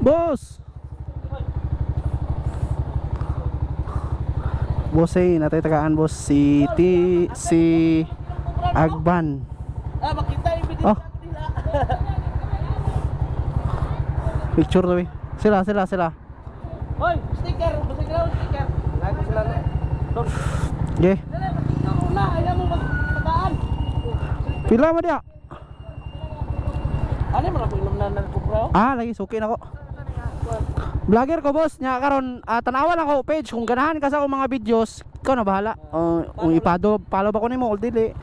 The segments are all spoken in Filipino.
Boss! Boss eh, natay tagaan boss si T si Agban. Ah, makita yung Oh. Picture to eh. Sila, sila, sila. Hoy, sticker, sticker, sticker. Lagi sila na. Okay. Na, ayaw mo magtagaan. Pila mo dia? Ano mo na po ilam na nagkupra? Ah, lagi suki na ko. Vlogger ko boss, nya karon uh, tanawan ako page kung ganahan ka sa akong mga videos, ikaw na bahala. Uh, kung ipado, follow ba ko nimo or dili.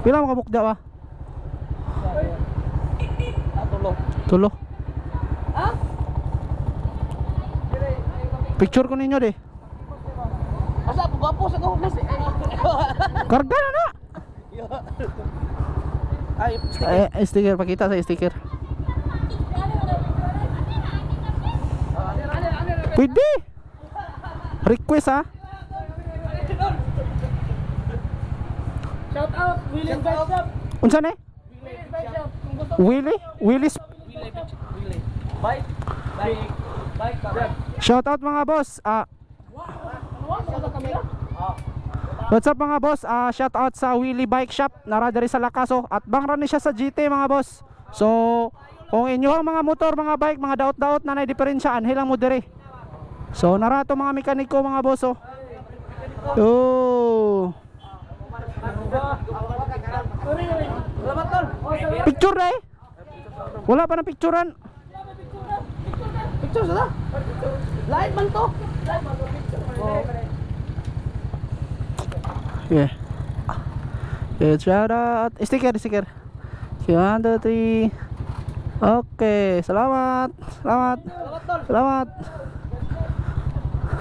Pila mo kabuk dia ba? Ah, tulo. Tulo. Ha? Picture ko ninyo di. Asa ako gwapo sa ko. Karga na na. Ay, sticker. Eh, sticker pakita sa sticker. Pwede. Request ah. Shout out William Bike Shop. Unsa ni? Willy? Willis. William William. Bike. Bike. Bike. Bike. Shout out mga boss. Ah, what's up mga boss? Ah, shout out sa Willy Bike Shop. Nara diri sa Lakaso at bangran ni siya sa GT mga boss. So, kung inyo ang mga motor, mga bike, mga daot-daot na na-diferensya, anhilang mo diri. So, nara to mga mekaniko mga boss oh. Oh. Picture na eh. Wala pa na picturean. Picture sila. Live man to. Oh. Yeah. Yeah, shout out. Sticker, sticker. Okay, one, two, three. Okay, salamat. Salamat. Salamat tol. Salamat.